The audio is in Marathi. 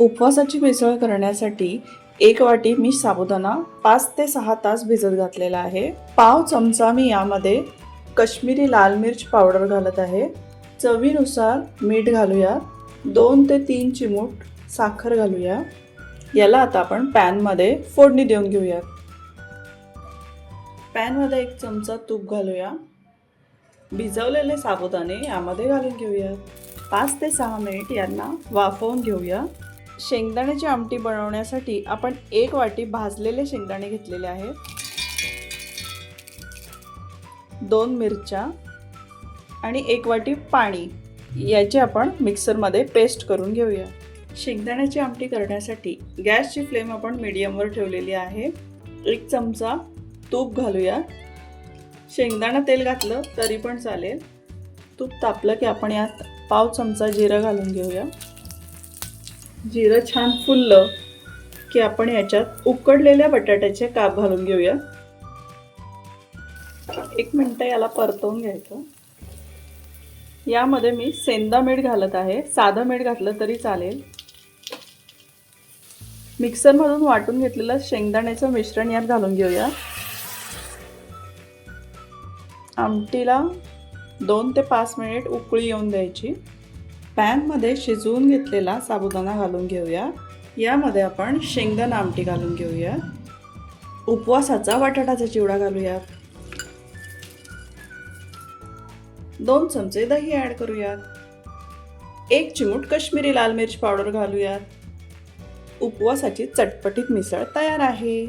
उपवासाची मिसळ करण्यासाठी एक वाटी मी साबुदाणा पाच ते सहा तास भिजत घातलेला आहे. पाव चमचा मी यामध्ये कश्मीरी लाल मिर्च पावडर घालत आहे. चवीनुसार मीठ घालूया. दोन ते तीन चिमूट साखर घालूया. याला आता आपण पॅनमध्ये फोडणी देऊन घेऊया. पॅनमध्ये एक चमचा तूप घालूया. भिजवलेले साबुदाणे यामध्ये घालून घेऊया. पाच ते सहा मिनिट यांना वाफवून घेऊया. शेंगदाण्याची आमटी बनवण्यासाठी आपण एक वाटी भाजलेले शेंगदाणे घेतलेले आहेत. दोन मिरच्या आणि एक वाटी पाणी. याची आपण मिक्सरमध्ये पेस्ट करून घेऊया. शेंगदाण्याची आमटी करण्यासाठी गॅसची फ्लेम आपण मीडियमवर ठेवलेली आहे. एक चमचा तूप घालूया. शेंगदाणा तेल घातलं तरी पण चालेल. तूप तापलं की आपण यात पाव चमचा जिरं घालून घेऊया. जिरं छान फुललं की आपण याच्यात उकडलेल्या बटाट्याचे काप घालून घेऊया. एक मिनटं याला परतवून घ्यायचं. यामध्ये मी सेंदा मीठ घालत आहे. साधं मीठ घातलं तरी चालेल. मिक्सरमधून वाटून घेतलेलं शेंगदाण्याचं मिश्रण यात घालून घेऊया. आमटीला दोन ते पाच मिनिट उकळी येऊन द्यायची. पॅनमध्ये शिजवून घेतलेला साबुदाणा घालून घेऊया. यामध्ये आपण शेंगदाणा आमटी घालून घेऊया. उपवासाचा बटाटाचा चिवडा घालूया दोन चमचे दही ॲड करूयात. एक चिमूट काश्मीरी लाल मिरची पावडर घालूयात. उपवासाची चटपटीत मिसळ तयार आहे.